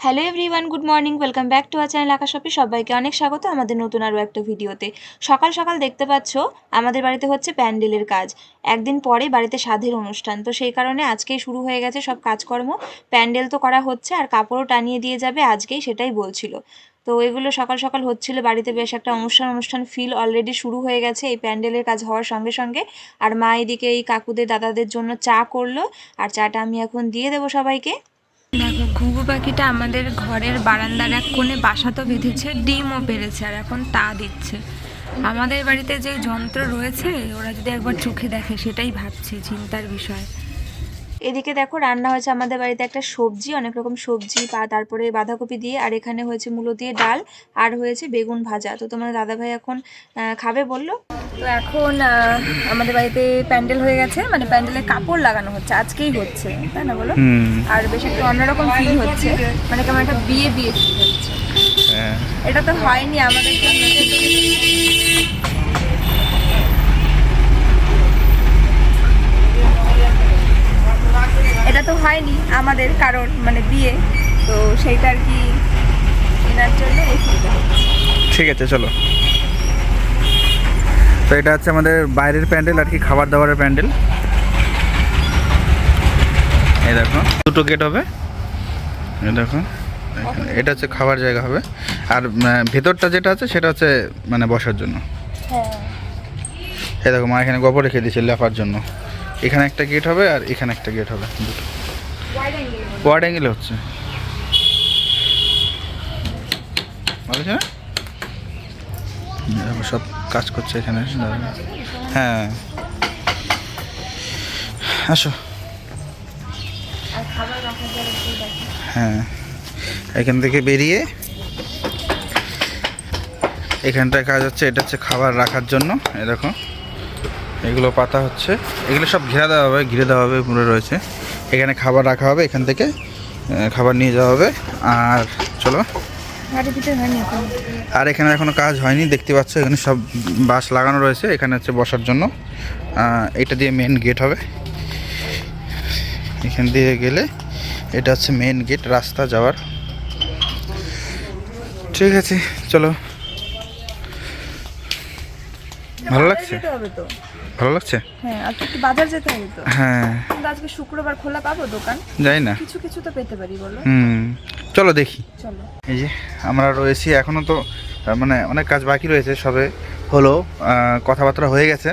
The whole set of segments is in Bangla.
Hello everyone good morning welcome back to our channel Akash office সবাইকে অনেক স্বাগত আমাদের নতুন আরও একটা ভিডিওতে। সকাল সকাল দেখতে পাচ্ছ, আমাদের বাড়িতে হচ্ছে প্যান্ডেলের কাজ। একদিন পরে বাড়িতে স্বাধীর অনুষ্ঠান, তো সেই কারণে আজকেই শুরু হয়ে গেছে সব কাজকর্ম। প্যান্ডেল তো করা হচ্ছে আর কাপড়ও টানিয়ে দিয়ে যাবে, আজকেই সেটাই বলছিল। তো এগুলো সকাল সকাল হচ্ছিল, বাড়িতে বেশ একটা অনুষ্ঠান অনুষ্ঠান ফিল অলরেডি শুরু হয়ে গেছে এই প্যান্ডেলের কাজ হওয়ার সঙ্গে সঙ্গে। আর মা এদিকে এই কাকুদের, দাদাদের জন্য চা করল, আর চাটা আমি এখন দিয়ে দেবো সবাইকে। দেখো, ঘুঘু পাখিটা আমাদের ঘরের বারান্দার এক কোণে বাসা তো বেঁধেছে, ডিমও পেরেছে, আর এখন তা দিচ্ছে। আমাদের বাড়িতে যে যন্ত্র রয়েছে, ওরা যদি একবার চোখে দেখে, সেটাই ভাবছে চিন্তার বিষয়। এদিকে দেখো, রান্না হয়েছে আমাদের বাড়িতে একটা সবজি, অনেক রকম সবজি, বা তারপরে বাঁধাকপি দিয়ে, আর এখানে হয়েছে মূলো দিয়ে ডাল, আর হয়েছে বেগুন ভাজা। তো তোমার দাদাভাই এখন খাবে বলল? তো এখন আমাদের বাড়িতে প্যান্ডেল হয়ে গেছে মানে প্যান্ডেলে কাপড় লাগানো হচ্ছে আজকেই হচ্ছে তাই না বলো? আর বেশ একটু অন্যরকম ফিল হচ্ছে মানে কেমন একটা বিয়ে বিয়ে ফিল হচ্ছে। হ্যাঁ। এটা তো হয়নি আমাদের জন্য। এটা তো হয়নি আমাদের কারণ মানে বিয়ে তো সেইটা আর কি এনার জন্য এই ঠিক আছে চলো। তো এটা হচ্ছে আমাদের বাইরের প্যান্ডেল আর কি খাবার দাবারের প্যান্ডেল। এই দেখো দুটো গেট হবে। এই দেখো এখানে- এটা হচ্ছে খাবার জায়গা হবে। আর ভেতরটা যেটা আছে সেটা হচ্ছে মানে বসার জন্য। হ্যাঁ। এই দেখো মা এখানে গোবর রেখে দিয়েছে লেফার জন্য। এখানে একটা গেট হবে আর এখানে একটা গেট হবে। দুটো ওয়ার্ড অ্যাঙ্গেলে হচ্ছে। ভালো না সব কাজ করছে এখানে। হ্যাঁ। আসো। হ্যাঁ। এখান থেকে বেরিয়ে এখানটায় কাজ হচ্ছে, এটা হচ্ছে খাবার রাখার জন্য। এরকম এগুলো পাতা হচ্ছে। এগুলো সব ঘেরা দেওয়া হবে, ঘিরে দেওয়া হবে, পুরো রয়েছে। এখানে খাবার রাখা হবে, এখান থেকে খাবার নিয়ে যাওয়া হবে। আর চলো। আর এখানে এখনও কাজ হয়নি, দেখতে পাচ্ছ, এখানে সব বাস লাগানো রয়েছে, এখানে হচ্ছে বসার জন্য। এটা দিয়ে মেন গেট হবে। এখান দিয়ে গেলে এটা হচ্ছে মেন গেট রাস্তা যাওয়ার। ঠিক আছে, চলো। ভালো লাগছে? তো। ভালো লাগছে? হ্যাঁ একটু বাজার যেতে হবে তো। হ্যাঁ। কিন্তু আজকে শুক্রবার খোলা পাবো দোকান? যাই না। কিছু কিছু তো পেতে পারি বলো। হুম চলো দেখি। চলো। এই যে আমরা রয়েছি এখনও তো মানে অনেক কাজ বাকি রয়েছে সবে হলো কথাবার্তা হয়ে গেছে।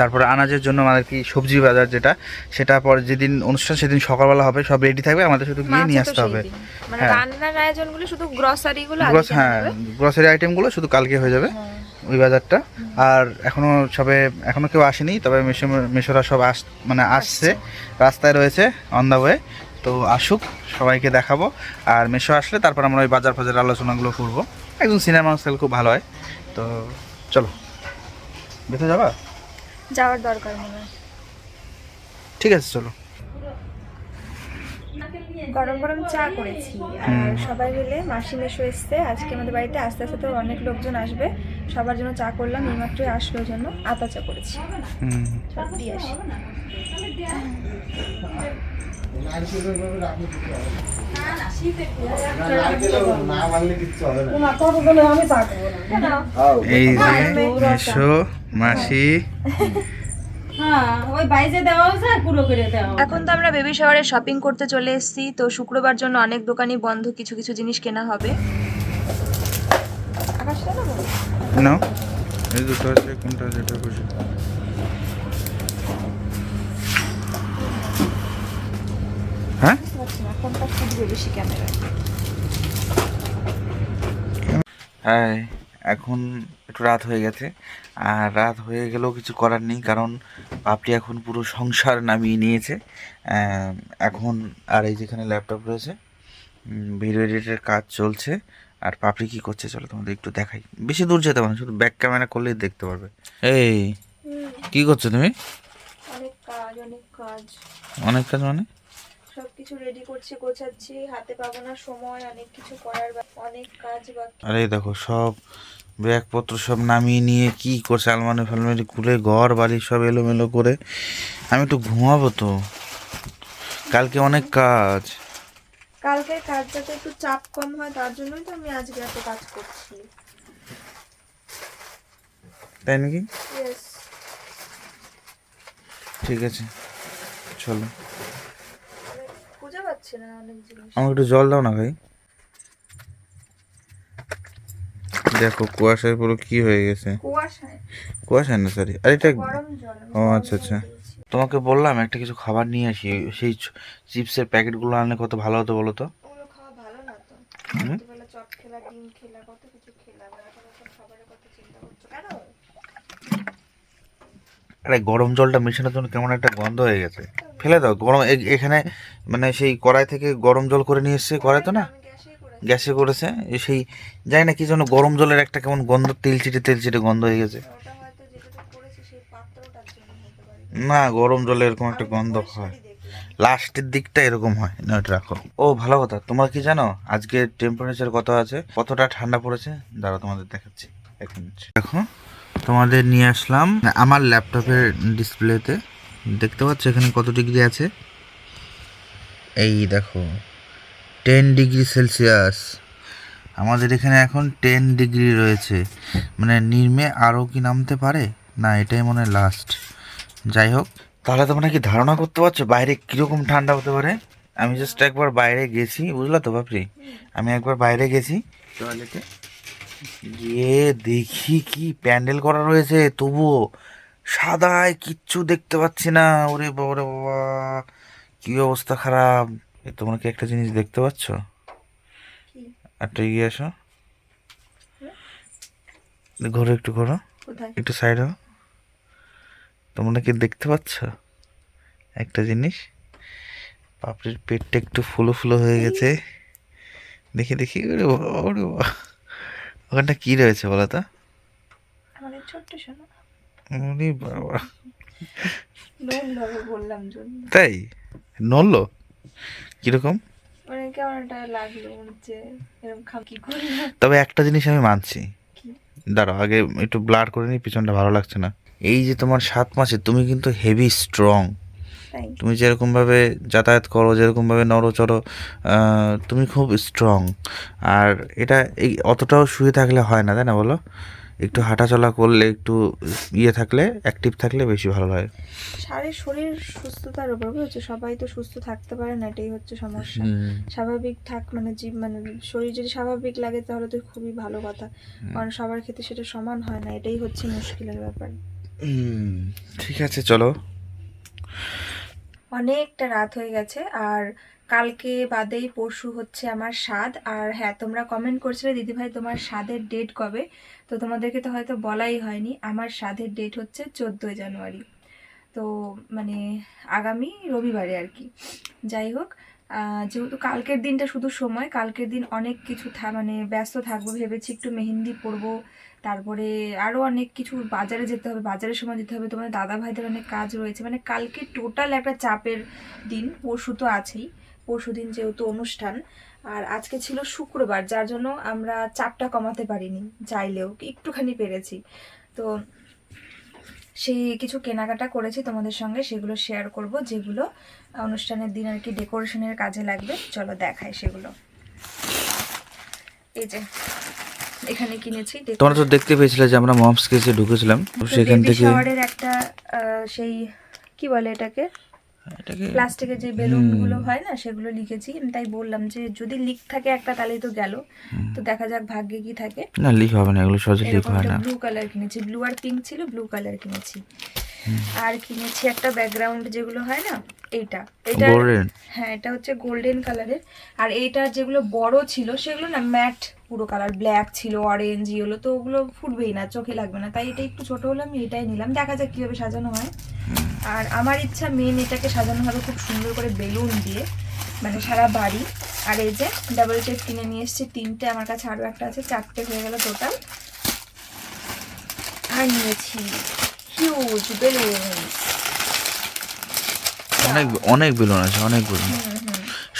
তারপরে আনাজের জন্য আমাদের কি সবজি বাজার যেটা সেটা পর যেদিন অনুষ্ঠান সেদিন সকালবেলা হবে সব রেডি থাকবে আমাদের শুধু গিয়ে নিয়ে আসতে হবে। মানে হ্যাঁ। রান্নার আয়োজনগুলো শুধু গ্রসারিগুলো গ্রস হ্যাঁ গ্রসারি আইটেমগুলো শুধু কালকে হয়ে যাবে। হ্যাঁ। ওই বাজারটা। আর এখনও সবে এখনও কেউ আসেনি তবে মেশো মেশোরা সব আস মানে আসছে। রাস্তায় রয়েছে অন দ্য ওয়ে তো আসুক সবাইকে দেখাবো। আর মেশো আসলে তারপর আমরা ওই বাজার ফাজার আলোচনাগুলো করব। একদম সিনেমা সেল খুব ভালো হয়। তো চলো। বেঁচে যাবা? যাওয়ার দরকার মনে হয়। ঠিক আছে চলো। গরম গরম চা করেছি আর সবাই মিলে মাসি মেশো এসছে আজকে আমাদের বাড়িতে আস্তে আস্তে তো অনেক লোকজন আসবে সবার জন্য চা করলাম এইমাত্রই আসলো জন্য আতা চা করেছি আসি এই যে মেশো মাসি এখন তো আমরা বেবি শাওয়ারে শপিং করতে চলে এসেছি তো শুক্রবার জন্য অনেক দোকানই বন্ধ কিছু কিছু জিনিস কেনা হবে। আকাশটা না। এই দুটো আছে কোনটা যেটা খুশি হ্যাঁ? বুঝতে পারছি না, কোনটা ফুটবে বেশি ক্যামেরা হ্যাঁ এখন একটু রাত হয়ে গেছে। আর রাত হয়ে গেলেও কিছু করার নেই কারণ পাপড়ি এখন পুরো সংসার নামিয়ে নিয়েছে। এখন আর এই যেখানে ল্যাপটপ রয়েছে ভিডিও এডিটের কাজ চলছে। আর পাপড়ি কি করছে চলো তোমাদের একটু দেখাই। বেশি দূর যেতে পারো শুধু ব্যাক ক্যামেরা করলেই দেখতে পারবে। এই কি করছ তুমি? অনেক কাজ অনেক কাজ। অনেক কাজ মানে? সবকিছু রেডি করছি গোছাচ্ছি হাতে পাবো না সময় অনেক কিছু করার অনেক কাজ বাকি। আরে দেখো সব ব্যাগপত্র সব নামিয়ে নিয়ে কি করছে আলমারি ফালমারি খুলে ঘর বাড়ি সব এলোমেলো করে আমি একটু ঘুমাবো তো। কালকে অনেক কাজ। কালকের কাজটাতে একটু চাপ কম হয় তার জন্যই তো আমি আজকে এত কাজ করছি। তাই নাকি? ঠিক আছে চলো। খুঁজে পাচ্ছি না অনেক জিনিস। আমাকে একটু জল দাও না ভাই। দেখো কুয়াশায় পুরো কি হয়ে গেছে? কুয়াশায়? কুয়াশায় না সরি আর এটা গরম জল ও আচ্ছা আচ্ছা। তোমাকে বললাম একটা কিছু খাবার নিয়ে আসি। সেই চিপসের প্যাকেটগুলো আনলে কত ভালো হতো বলো তো? আরে গরম জলটা মেশানোর জন্য কেমন একটা গন্ধ হয়ে গেছে। ফেলে দাও গরম এখানে মানে সেই কড়াই থেকে গরম জল করে নিয়ে এসছে কড়াই তো না? গ্যাসে করেছে সেই জানি না কি জন্য গরম জলের একটা কেমন গন্ধ, তেল চিটে তেল চিটে গন্ধ হয়ে গেছে। না, গরম জলে এরকম একটা গন্ধ হয়। লাস্টের দিকটা এরকম হয় না এটা রাখো। ও, ভালো কথা। তোমরা কি জানো, আজকে টেম্পারেচার কত আছে? কতটা ঠান্ডা পড়েছে? দাঁড়াও, তোমাদের দেখাচ্ছি। এক মিনিট দেখো, তোমাদের নিয়ে আসলাম আমার ল্যাপটপের ডিসপ্লেতে দেখতে পাচ্ছ এখানে কত ডিগ্রি আছে? এই দেখো। Ten degree Celsius. আমাদের এখানে এখন টেন ডিগ্রি রয়েছে। মানে নির্মে আরও কি নামতে পারে? না এটাই মনে হয় লাস্ট যাই হোক। তাহলে তোমরা কি ধারণা করতে পারছ বাইরে কীরকম ঠান্ডা হতে পারে? আমি জাস্ট একবার বাইরে গেছি বুঝলা তো বাপরি? আমি একবার বাইরে গেছি। টয়লেটে গিয়ে দেখি কি প্যান্ডেল করা রয়েছে তবুও সাদায় কিচ্ছু দেখতে পাচ্ছি না। ওরে বাবা কি অবস্থা খারাপ। এ তোমরা কি একটা জিনিস দেখতে পাচ্ছ? একটা এগিয়ে আসো। ঘোরো একটু ঘোরো। একটু সাইড হও তোমরা কি দেখতে পাচ্ছ? একটা জিনিস। পাপড়ির পেটটা একটু ফুলো ফুলো হয়ে গেছে। দেখি দেখি। ওরে ওরে। ওখানটা কি রয়েছে বলো তো? বাবা। তাই? নড়লো কীরকম? মানে কেমন একটা লাগল হচ্ছে এরকম কি করি? তবে একটা জিনিস আমি মানছি? দাঁড়াও আগে একটু ব্লার করে নিই পিছনটা ভালো লাগছে না। এই যে তোমার সাত মাসে তুমি কিন্তু হেভি স্ট্রং তুমি যেরকমভাবে যাতায়াত করো যেরকমভাবে নড়োচড়ো তুমি খুব স্ট্রং আর এটা এই অতটাও শুয়ে থাকলে হয় না তাই না বলো? একটু হাঁটাচলা করলে একটু ইয়ে থাকলে অ্যাক্টিভ থাকলে বেশি ভালো হয়। শারীর শরীর সুস্থতার উপর বুঝেছ সবাই তো সুস্থ থাকতে পারে না এটাই হচ্ছে সমস্যা। স্বাভাবিক থাক মানে জীব মানে শরীর যদি স্বাভাবিক লাগে তাহলে তো খুবই ভালো কথা। কারণ সবার ক্ষেত্রে সেটা সমান হয় না এটাই হচ্ছে মুশকিলের ব্যাপার। ঠিক আছে চলো। অনেকটা রাত হয়ে গেছে আর কালকে বাদেই পরশু হচ্ছে আমার স্বাদ। আর হ্যাঁ তোমরা কমেন্ট করছিলে, দিদিভাই, তোমার স্বাদের ডেট কবে? তো তোমাদেরকে তো হয়তো বলাই হয়নি। আমার স্বাদের ডেট হচ্ছে চোদ্দোই জানুয়ারি। তো মানে আগামী রবিবারে আর কি। যাই হোক যেহেতু কালকের দিনটা শুধু সময়, কালকের দিন অনেক কিছু থা মানে ব্যস্ত থাকব, ভেবেছি একটু মেহেন্দি পরবো। তারপরে আরও অনেক কিছু বাজারে যেতে হবে, বাজারের সময় যেতে হবে। তোমার দাদা ভাইদের অনেক কাজ রয়েছে। মানে কালকে টোটাল একটা চাপের দিন, পরশু তো আছেই। পরশু দিন যেহেতু অনুষ্ঠান আর আজকে ছিল শুক্রবার যার জন্য আমরা চাপটা কমাতে পারিনি চাইলেও একটুখানি পেরেছি। তো সেই কিছু কেনাকাটা করেছি তোমাদের সঙ্গে সেগুলো শেয়ার করব যেগুলো অনুষ্ঠানের দিন আর কি ডেকোরেশনের কাজে লাগবে চলো দেখাই সেগুলো। এই যে এখানে কিনেছি তোমরা তো দেখতে পেয়েছিলে যে আমরা মমস কেসে ঢুকেছিলাম সেখান থেকে একটা আহ, সেই কি বলে এটাকে? প্লাস্টিকের যে বেলুনগুলো হয় না সেগুলো লিখেছি। আমি তাই বললাম যে যদি লিক থাকে একটা তাহলেই তো গেল। তো দেখা যাক ভাগ্যে কি থাকে। না লিক হবে না এগুলো সহজে লিক হয় না। ব্লু কালার কিনেছি। ব্লু আর পিঙ্ক ছিল ব্লু কালার কিনেছি। আর কিনেছি একটা ব্যাকগ্রাউন্ড যেগুলো হয় না এইটা। এটা গোল্ডেন হ্যাঁ এটা হচ্ছে গোল্ডেন কালারের আর এইটা যেগুলো বড় ছিল সেগুলো না ম্যাট পুরো কালার ব্ল্যাক ছিল অরেঞ্জ ইয়েলো তো ওগুলো ফুটবেই না চোখে লাগবে না। তাই এটা একটু ছোট হলো আমি এটাই নিলাম। দেখা যাক কীভাবে সাজানো হয়। আর আমার ইচ্ছা মেন এটাকে সাজানো হবে খুব সুন্দর করে বেলুন দিয়ে মানে সারা বাড়ি। আর এই যে ডাবল টেপ কিনে নিয়ে এসেছি তিনটে আমার কাছে আরও একটা আছে চারটে হয়ে গেল টোটাল আর নিয়েছি হিউজ বেলুন অনেক অনেক বেলুন আছে অনেক বেলুন।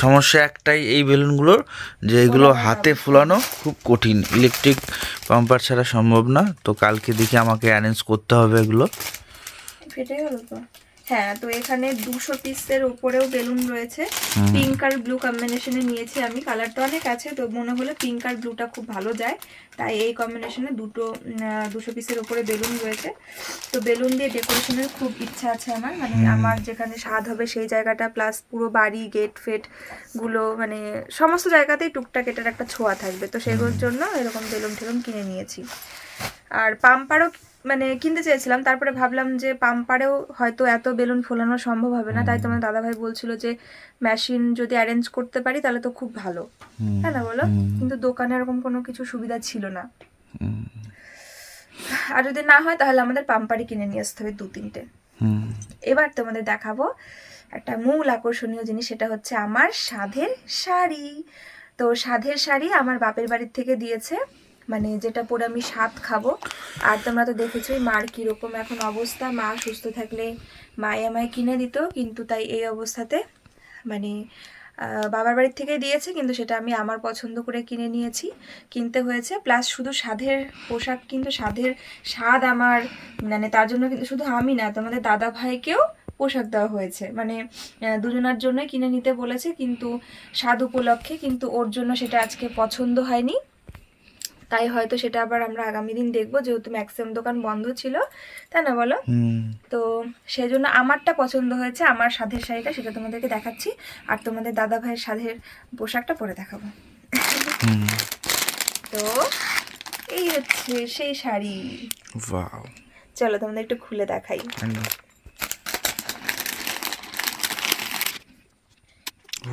সমস্যা একটাই এই বেলুনগুলোর যে এগুলো হাতে ফুলানো খুব কঠিন। ইলেকট্রিক পাম্পার ছাড়া সম্ভব না। তো কালকে দেখি আমাকে অ্যারেঞ্জ করতে হবে এগুলো। ফেটে গেল তো? হ্যাঁ তো এখানে দুশো পিসের উপরেও বেলুন রয়েছে। পিঙ্ক আর ব্লু কম্বিনেশনে নিয়েছি আমি। কালারটা অনেক আছে তো মনে হলো পিঙ্ক আর ব্লুটা খুব ভালো যায়। তাই এই কম্বিনেশনে দুটো দুশো পিসের উপরে বেলুন রয়েছে। তো বেলুন দিয়ে ডেকোরেশনের খুব ইচ্ছা আছে আমার। মানে আমার যেখানে স্বাদ হবে সেই জায়গাটা প্লাস পুরো বাড়ি গেট ফেটগুলো মানে সমস্ত জায়গাতেই টুকটাক এটার একটা ছোঁয়া থাকবে। তো সেগুলোর জন্য এরকম বেলুন টেলুন কিনে নিয়েছি। আর পাম্পারও মানে কিনতে চেয়েছিলাম তারপরে ভাবলাম যে পাম্পারেও হয়তো এত বেলুন ফোলানো সম্ভব হবে না তাই তোমার দাদাভাই বলছিল যে মেশিন যদি অ্যারেঞ্জ করতে পারি তাহলে তো খুব ভালো। হ্যাঁ না বলো? কিন্তু দোকানে এরকম কোনো কিছু সুবিধা ছিল না। আর যদি না হয় তাহলে আমাদের পাম্পারই কিনে নিয়ে আসতে হবে দু তিনটে এবার তোমাদের দেখাবো একটা মূল আকর্ষণীয় জিনিস সেটা হচ্ছে আমার সাধের শাড়ি। তো সাধের শাড়ি আমার বাপের বাড়ির থেকে দিয়েছে। মানে যেটা পরে আমি স্বাদ খাব। আর তোমরা তো দেখেছোই, মার কীরকম এখন অবস্থা। মা সুস্থ থাকলে মায়ে আমায় কিনে দিত, কিন্তু তাই এই অবস্থাতে মানে বাবার বাড়ির থেকে দিয়েছে, কিন্তু সেটা আমি আমার পছন্দ করে কিনে নিয়েছি। কিনতে হয়েছে, প্লাস শুধু স্বাদের পোশাক, কিন্তু স্বাদের স্বাদ আমার মানে তার জন্য কিন্তু শুধু আমি না, তোমাদের দাদা ভাইকেও পোশাক দেওয়া হয়েছে। মানে দুজনার জন্যই কিনে নিতে বলেছে, কিন্তু স্বাদ উপলক্ষে, কিন্তু ওর জন্য সেটা আজকে পছন্দ হয়নি। তাই হয়তো সেটা আবার আমরা আগামী দিন দেখব যেহেতু ম্যাক্সিমাম দোকান বন্ধ ছিল তাই না বলো? তো সেই জন্য আমারটা পছন্দ হয়েছে আমার সাধের শাড়িটা সেটা তোমাদেরকে দেখাচ্ছি আর তোমাদের দাদা ভাইয়ের সাধের পোশাকটা পরে দেখাবো। তো এই হচ্ছে সেই শাড়ি. চলো তোমাদের একটু খুলে দেখাই।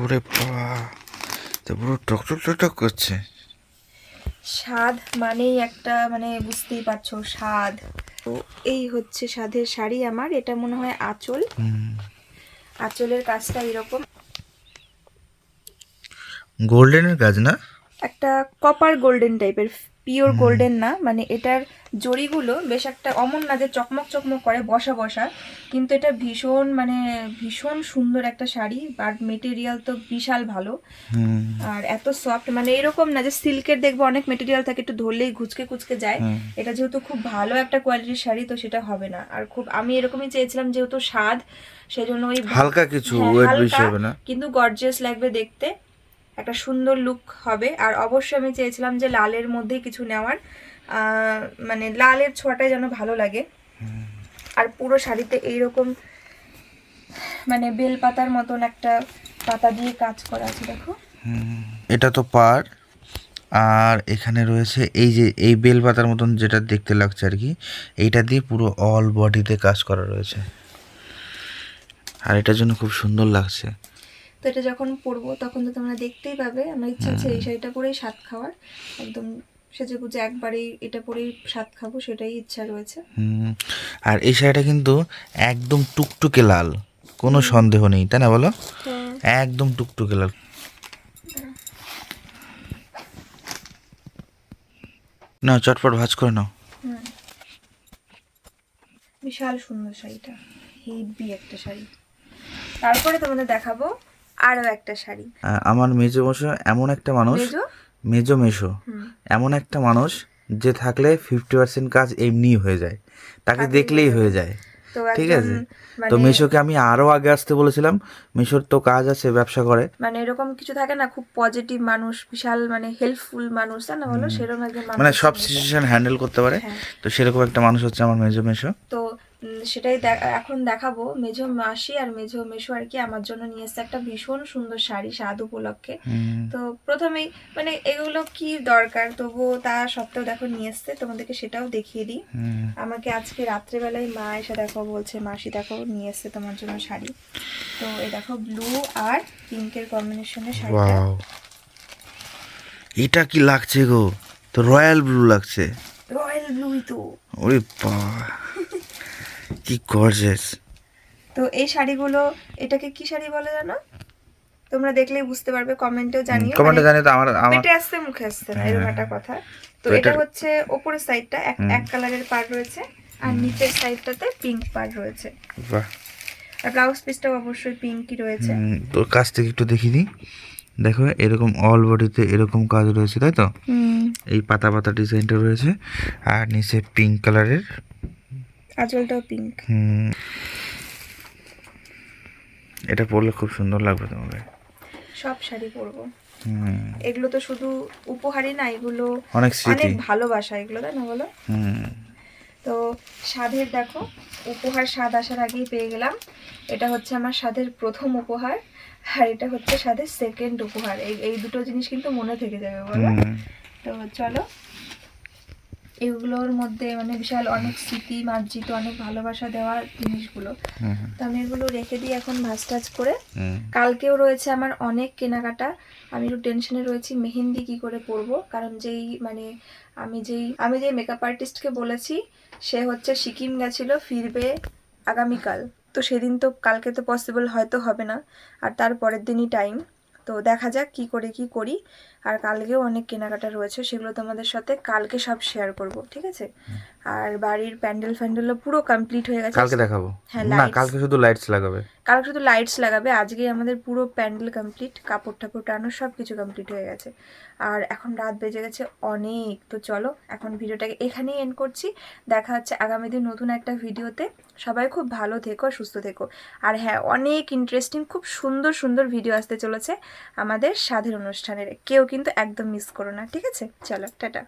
ওরে বাবা তো পুরো টক টক টক টক করছে। স্বাদ মানেই একটা মানে বুঝতেই পারছ স্বাদ। তো এই হচ্ছে স্বাদের শাড়ি আমার এটা মনে হয় আঁচল। আঁচলের কাজটা এরকম। গোল্ডেনের কাজ না? একটা কপার গোল্ডেন টাইপের পিওর গোল্ডেন না মানে এটার জড়িগুলো বেশ একটা অমন না যে চকমক চকমক করে বসা বসা। কিন্তু এটা ভীষণ মানে ভীষণ সুন্দর একটা শাড়ি আর মেটেরিয়াল তো বিশাল ভালো। আর এত সফট মানে এরকম না যে সিল্কের দেখব অনেক মেটেরিয়াল থাকে একটু ধরলেই ঘুচকে কুচকে যায়। এটা যেহেতু খুব ভালো একটা কোয়ালিটির শাড়ি তো সেটা হবে না। আর খুব আমি এরকমই চেয়েছিলাম যেহেতু স্বাদ সেজন্য ওই হালকা কিছু হ্যাঁ, কিন্তু গর্জিয়াস লাগবে দেখতে। একটা সুন্দর লুক হবে। আর অবশ্যই আমি চেয়েছিলাম যে লালের মধ্যেই কিছু নেওয়ার। মানে লালের ছোঁয়াটাই যেন ভালো লাগে। আর পুরো শাড়িতে এইরকম মানে বেল পাতার মতন একটা পাতা দিয়ে কাজ করা আছে, দেখো। এটা তো পার। আর এখানে রয়েছে এই যে, এই বেল পাতার মতন যেটা দেখতে লাগছে আর কি, এইটা দিয়ে পুরো অল বডিতে কাজ করা রয়েছে। আর এটার জন্য খুব সুন্দর লাগছে। তো এটা যখন পরবো তখন তো তোমরা দেখতেই পাবে। আমার ইচ্ছা আছে এই শাড়িটা পরেই স্বাদ খাওয়ার। একদম সেজে গুজে একবারেই এটা পরেই স্বাদ খাব সেটাই ইচ্ছা রয়েছে। হুম। আর এই শাড়িটা কিন্তু একদম টুকটুকে লাল। কোনো সন্দেহ নেই তাই না বলো? একদম টুকটুকে লাল। না চটপট ভাজ করে নাও। হুম। বিশাল সুন্দর শাড়িটা। হেভি একটা শাড়ি। তারপরে তোমাদের দেখাবো আরও একটা শাড়ি। আমার মেজো মশো এমন একটা মানুষ মেজো? মেশো এমন একটা মানুষ যে থাকলে ফিফটি পার্সেন্ট কাজ এমনিই হয়ে যায়। তাকে দেখলেই হয়ে যায়। ঠিক আছে? মানে তো মেশোকে আমি আরও আগে আসতে বলেছিলাম মেশোর তো কাজ আছে ব্যবসা করে। মানে এরকম কিছু থাকে না খুব পজিটিভ মানুষ বিশাল মানে হেল্পফুল মানুষ না বলো? সেরকম একজন মানে সব সিচুয়েশন হ্যান্ডেল করতে পারে। হ্যাঁ। তো সেরকম একটা মানুষ হচ্ছে আমার মেজো মেশো তো সেটাই এখন দেখাবো। মেঝো মাসি আর মেঝো মেশো আর কি আমার জন্য নিয়ে এসছে একটা ভীষণ সুন্দর শাড়ি স্বাদ উপলক্ষে। তো প্রথমেই মানে এগুলো কি দরকার? তবুও তা সত্ত্বেও দেখো নিয়ে এসছে। তোমাদেরকে সেটাও দেখিয়ে দিই। আমাকে আজকে রাত্রেবেলায় মা এসে দেখো বলছে মাসি দেখো নিয়ে এসছে তোমার জন্য শাড়ি। তো এই দেখো ব্লু আর পিঙ্কের কম্বিনেশনের শাড়িটা। এটা কি লাগছে গো? তো রয়্যাল ব্লু লাগছে। রয়্যাল ব্লুই তো। ওরে বাবা। কি গর্জেস তো এই শাড়িগুলো এটাকে কি শাড়ি বলে জানো? তোমরা দেখলেই বুঝতে পারবে কমেন্টেও জানিও। কমেন্টে মানে জানি তো আমার আমার পেটে আসছে মুখে আসছে না এরকম একটা কথা। তো তো এটা হচ্ছে ওপরের সাইডটা এক এক কালারের পার রয়েছে আর নিচের সাইডটাতে পিঙ্ক পার রয়েছে। বাহ। আর ব্লাউজ পিসটাও অবশ্যই পিঙ্কই রয়েছে। তোর কাছ থেকে একটু দেখিয়ে দিই দেখো এরকম অল বডিতে এরকম কাজ রয়েছে তাই তো? হুম। এই পাতা পাতা ডিজাইনটা রয়েছে আর নিচে পিঙ্ক কালারের আঁচলটাও পিঙ্ক হুম, এটা পরলে খুব সুন্দর লাগবে তোমাকে সব শাড়ি পরবো। হুম। এগুলো তো শুধু উপহারই না এগুলো অনেক অনেক ভালোবাসা এগুলো তাই না বলো? হুম। তো স্বাদের দেখো উপহার স্বাদ আসার আগেই পেয়ে গেলাম। এটা হচ্ছে আমার স্বাদের প্রথম উপহার আর এটা হচ্ছে স্বাদের সেকেন্ড উপহার। এই এই দুটো জিনিস কিন্তু মনে থেকে যাবে বলো? তো চলো এগুলোর মধ্যে মানে বিশাল অনেক স্মৃতি মার্জিত অনেক ভালোবাসা দেওয়া জিনিসগুলো। তো আমি এগুলো রেখে দিই এখন ভাজ টাজ করে। কালকেও রয়েছে আমার অনেক কেনাকাটা। আমি একটু টেনশনে রয়েছি মেহেন্দি কি করে পরবো? কারণ যেই মানে আমি যেই আমি যেই মেকআপ আর্টিস্টকে বলেছি সে হচ্ছে সিকিম গেছিল ফিরবে আগামীকাল। তো সেদিন তো কালকে তো পসিবল হয়তো হবে না। আর তার পরের দিনই টাইম তো দেখা যাক কি করে কি করি। আর কালকেও অনেক কেনাকাটা রয়েছে সেগুলো তোমাদের সাথে কালকে সব শেয়ার করব ঠিক আছে? আর বাড়ির প্যান্ডেল ফ্যান্ডেলও পুরো কমপ্লিট হয়ে গেছে। কালকে দেখাবো। হ্যাঁ, না কালকে শুধু লাইটস লাগাবে। কালকে শুধু লাইটস লাগাবে আজকেই আমাদের পুরো প্যান্ডেল কমপ্লিট কাপড় টাপড় টানো সব কিছু কমপ্লিট হয়ে গেছে। আর এখন রাত বেজে গেছে অনেক তো চলো এখন ভিডিওটাকে এখানেই এন্ড করছি। দেখা হচ্ছে আগামী দিন নতুন একটা ভিডিওতে। সবাই খুব ভালো থেকো সুস্থ থেকো। আর হ্যাঁ অনেক ইন্টারেস্টিং খুব সুন্দর সুন্দর ভিডিও আসতে চলেছে আমাদের সাধের অনুষ্ঠানের। কেউ কিন্তু একদম মিস করো না ঠিক আছে? চলো টাটা।